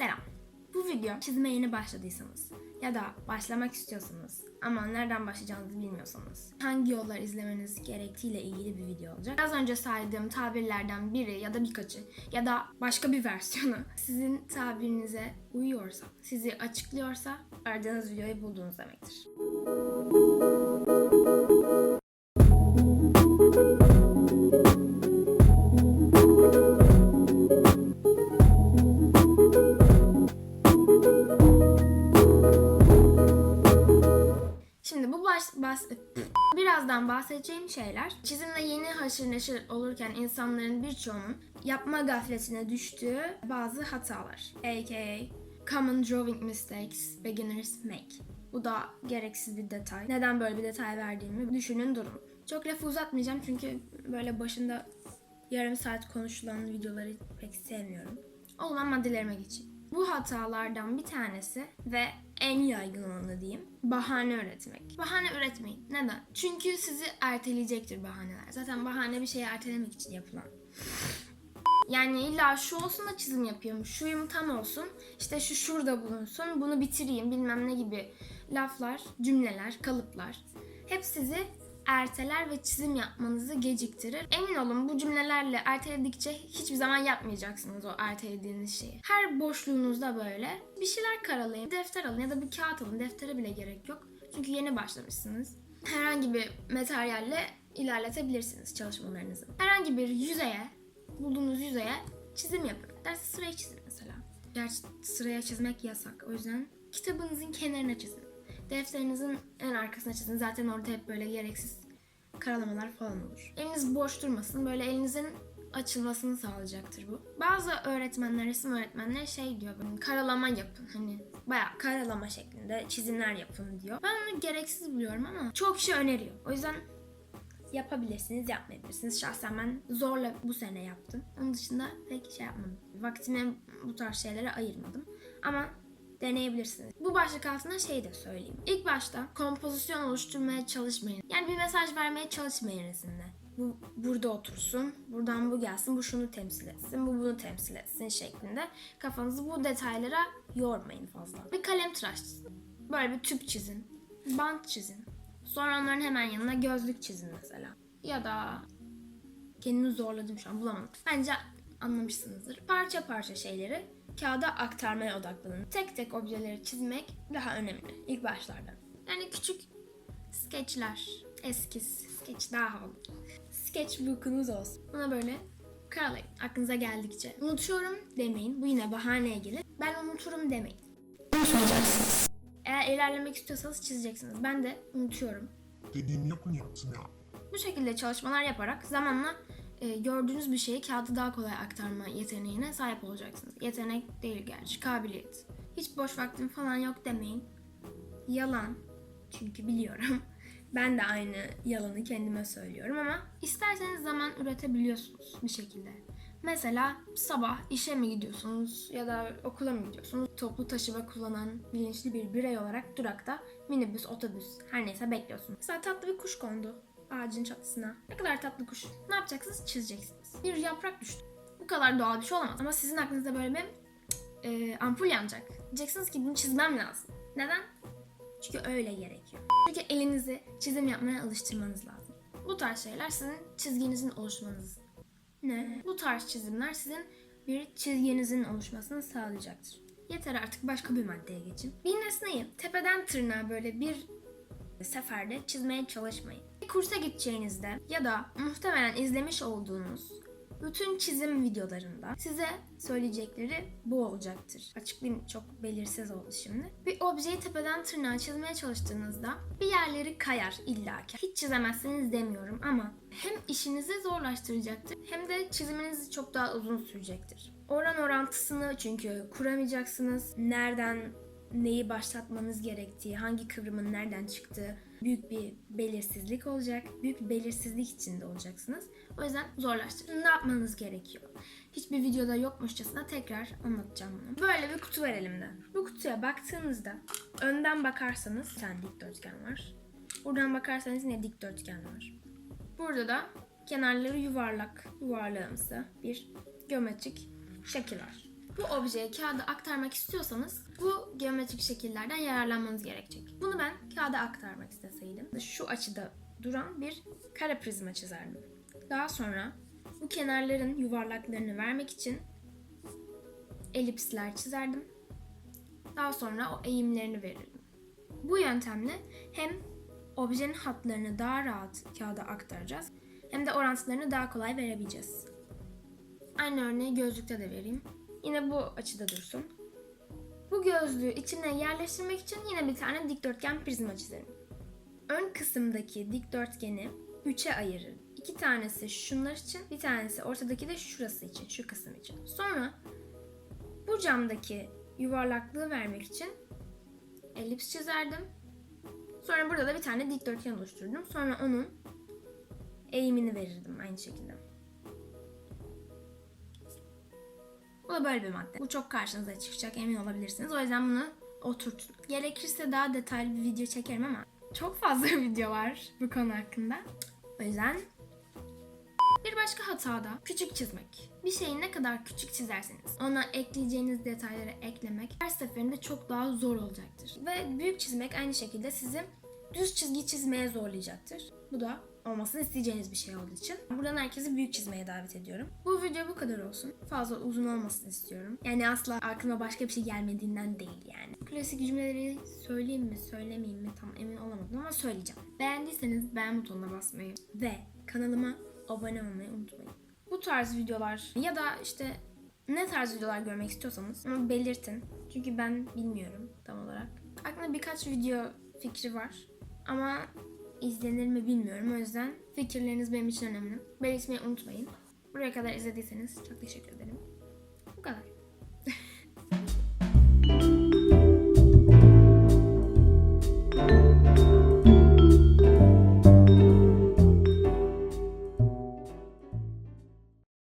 Selam. Bu video çizime yeni başladıysanız ya da başlamak istiyorsanız ama nereden başlayacağınızı bilmiyorsanız hangi yollar izlemeniz gerektiğiyle ilgili bir video olacak. Biraz önce saydığım tabirlerden biri ya da birkaçı ya da başka bir versiyonu sizin tabirinize uyuyorsa, sizi açıklıyorsa aradığınız videoyu buldunuz demektir. Bahsedeceğim şeyler çizimle yeni haşır neşir olurken insanların birçoğunun yapma gafletine düştüğü bazı hatalar. AKA Common Drawing Mistakes Beginners Make. Bu da gereksiz bir detay. Neden böyle bir detay verdiğimi düşünün durun. Çok lafı uzatmayacağım çünkü böyle başında yarım saat konuşulan videoları pek sevmiyorum. O zaman maddelerime geçeyim. Bu hatalardan bir tanesi ve en yaygın olanı diyeyim. Bahane üretmek. Bahane üretmeyin. Neden? Çünkü sizi erteleyecektir bahaneler. Zaten bahane bir şeyi ertelemek için yapılan. Yani illa şu olsun da çizim yapıyorum. Şuyum tam olsun. işte şu şurada bulunsun. Bunu bitireyim bilmem ne gibi laflar, cümleler, kalıplar. Hep sizi erteler ve çizim yapmanızı geciktirir. Emin olun bu cümlelerle erteledikçe hiçbir zaman yapmayacaksınız o ertelediğiniz şeyi. Her boşluğunuzda böyle bir şeyler karalayın. Defter alın ya da bir kağıt alın. Deftere bile gerek yok. Çünkü yeni başlamışsınız. Herhangi bir materyalle ilerletebilirsiniz çalışmalarınızı. Herhangi bir yüzeye, bulduğunuz yüzeye çizim yapın. Dersi sıraya çizin mesela. Gerçi sıraya çizmek yasak. O yüzden kitabınızın kenarına çizin. Defterinizin en arkasına çizin. Zaten orada hep böyle gereksiz karalamalar falan olur. Eliniz boş durmasın. Böyle elinizin açılmasını sağlayacaktır bu. Bazı öğretmenler, resim öğretmenleri şey diyor böyle karalama yapın. Hani bayağı karalama şeklinde çizimler yapın diyor. Ben onu gereksiz buluyorum ama çok kişi öneriyor. O yüzden yapabilirsiniz, yapmayabilirsiniz. Şahsen ben zorla bu sene yaptım. Onun dışında pek şey yapmadım. Vaktimi bu tarz şeylere ayırmadım. Ama deneyebilirsiniz. Bu başlık altında şey de söyleyeyim. İlk başta kompozisyon oluşturmaya çalışmayın. Yani bir mesaj vermeye çalışmayın resimde. Bu burada otursun, buradan bu gelsin, bu şunu temsil etsin, bu bunu temsil etsin şeklinde kafanızı bu detaylara yormayın fazla. Bir kalem tıraş. Böyle bir tüp çizin. Bant çizin. Sonra onların hemen yanına gözlük çizin mesela. Ya da kendimi zorladım şu an bulamadım. Bence anlamışsınızdır. Parça parça şeyleri kağıda aktarmaya odaklanın. Tek tek objeleri çizmek daha önemli ilk başlarda. Yani küçük skeçler, eskiz, skeç daha havalı. Sketchbook'unuz olsun. Buna böyle karalayın aklınıza geldikçe. Unutuyorum demeyin. Bu yine bahaneye gelir. Ben unuturum demeyin. Unutmayacaksınız. Eğer ilerlemek istiyorsanız çizeceksiniz. Ben de unutuyorum. Dediğimi yapın yapsın ya. Bu şekilde çalışmalar yaparak zamanla e, gördüğünüz bir şeyi kağıda daha kolay aktarma yeteneğine sahip olacaksınız. Yetenek değil gerçi, kabiliyet. Hiç boş vaktim falan yok demeyin. Yalan. Çünkü biliyorum. Ben de aynı yalanı kendime söylüyorum ama isterseniz zaman üretebiliyorsunuz bir şekilde. Mesela sabah işe mi gidiyorsunuz ya da okula mı gidiyorsunuz? Toplu taşıma kullanan bilinçli bir birey olarak durakta minibüs, otobüs her neyse bekliyorsunuz. Mesela tatlı bir kuş kondu ağacın çatısına. Ne kadar tatlı kuş. Ne yapacaksınız? Çizeceksiniz. Bir yaprak düştü. Bu kadar doğal bir şey olamaz. Ama sizin aklınızda böyle bir e, ampul yanacak. Diyeceksiniz ki bunu çizmem lazım. Neden? Çünkü öyle gerekiyor. Çünkü elinizi çizim yapmaya alıştırmanız lazım. Bu tarz şeyler sizin çizginizin oluşmanız. Ne? Bu tarz çizimler sizin bir çizginizin oluşmasını sağlayacaktır. Yeter artık başka bir maddeye geçin. Bir nesneyi tepeden tırnağa böyle bir seferde çizmeye çalışmayın. Kursa gideceğinizde ya da muhtemelen izlemiş olduğunuz bütün çizim videolarında size söyleyecekleri bu olacaktır. Açıklayayım çok belirsiz oldu şimdi. Bir objeyi tepeden tırnağa çizmeye çalıştığınızda bir yerleri kayar illaki. Hiç çizemezsiniz demiyorum ama hem işinizi zorlaştıracaktır hem de çiziminiz çok daha uzun sürecektir. Oran orantısını çünkü kuramayacaksınız. Nereden neyi başlatmanız gerektiği, hangi kıvrımın nereden çıktığı büyük bir belirsizlik olacak. Büyük bir belirsizlik içinde olacaksınız. O yüzden zorlaştırın. Ne yapmanız gerekiyor? Hiçbir videoda yokmuşçasına tekrar anlatacağım bunu. Böyle bir kutu var elimde. Bu kutuya baktığınızda önden bakarsanız bir tane dikdörtgen var. Buradan bakarsanız yine dikdörtgen var. Burada da kenarları yuvarlak, yuvarlağımsı bir geometrik şekil var. Bu objeyi kağıda aktarmak istiyorsanız bu geometrik şekillerden yararlanmanız gerekecek. Bunu ben kağıda aktarmak isteseydim şu açıda duran bir kare prizma çizerdim. Daha sonra bu kenarların yuvarlaklarını vermek için elipsler çizerdim. Daha sonra o eğimlerini verirdim. Bu yöntemle hem objenin hatlarını daha rahat kağıda aktaracağız hem de orantılarını daha kolay verebileceğiz. Aynı örneği gözlükte de vereyim. Yine bu açıda dursun. Bu gözlüğü içine yerleştirmek için yine bir tane dikdörtgen prizma çizerim. Ön kısımdaki dikdörtgeni 3'e ayırırım. İki tanesi şunlar için, bir tanesi ortadaki de şurası için, şu kısım için. Sonra bu camdaki yuvarlaklığı vermek için elips çizerdim. Sonra burada da bir tane dikdörtgen oluşturdum. Sonra onun eğimini verirdim aynı şekilde. Bu da böyle bir madde. Bu çok karşınıza çıkacak emin olabilirsiniz. O yüzden bunu oturtun. Gerekirse daha detaylı bir video çekerim ama çok fazla video var bu konu hakkında. O yüzden bir başka hata da küçük çizmek. Bir şeyi ne kadar küçük çizerseniz ona ekleyeceğiniz detayları eklemek her seferinde çok daha zor olacaktır. Ve büyük çizmek aynı şekilde sizi düz çizgi çizmeye zorlayacaktır. Bu da olmasını isteyeceğiniz bir şey olduğu için. Buradan herkesi büyük çizmeye davet ediyorum. Bu video bu kadar olsun. Fazla uzun olmasını istiyorum. Yani asla aklıma başka bir şey gelmediğinden değil yani. Klasik cümleleri söyleyeyim mi söylemeyeyim mi tam emin olamadım ama söyleyeceğim. Beğendiyseniz beğen butonuna basmayı ve kanalıma abone olmayı unutmayın. Bu tarz videolar ya da işte ne tarz videolar görmek istiyorsanız onu belirtin. Çünkü ben bilmiyorum tam olarak. Aklımda birkaç video fikri var. Ama izlenir mi bilmiyorum. O yüzden fikirleriniz benim için önemli. Belirtmeyi unutmayın. Buraya kadar izlediyseniz çok teşekkür ederim. Bu kadar.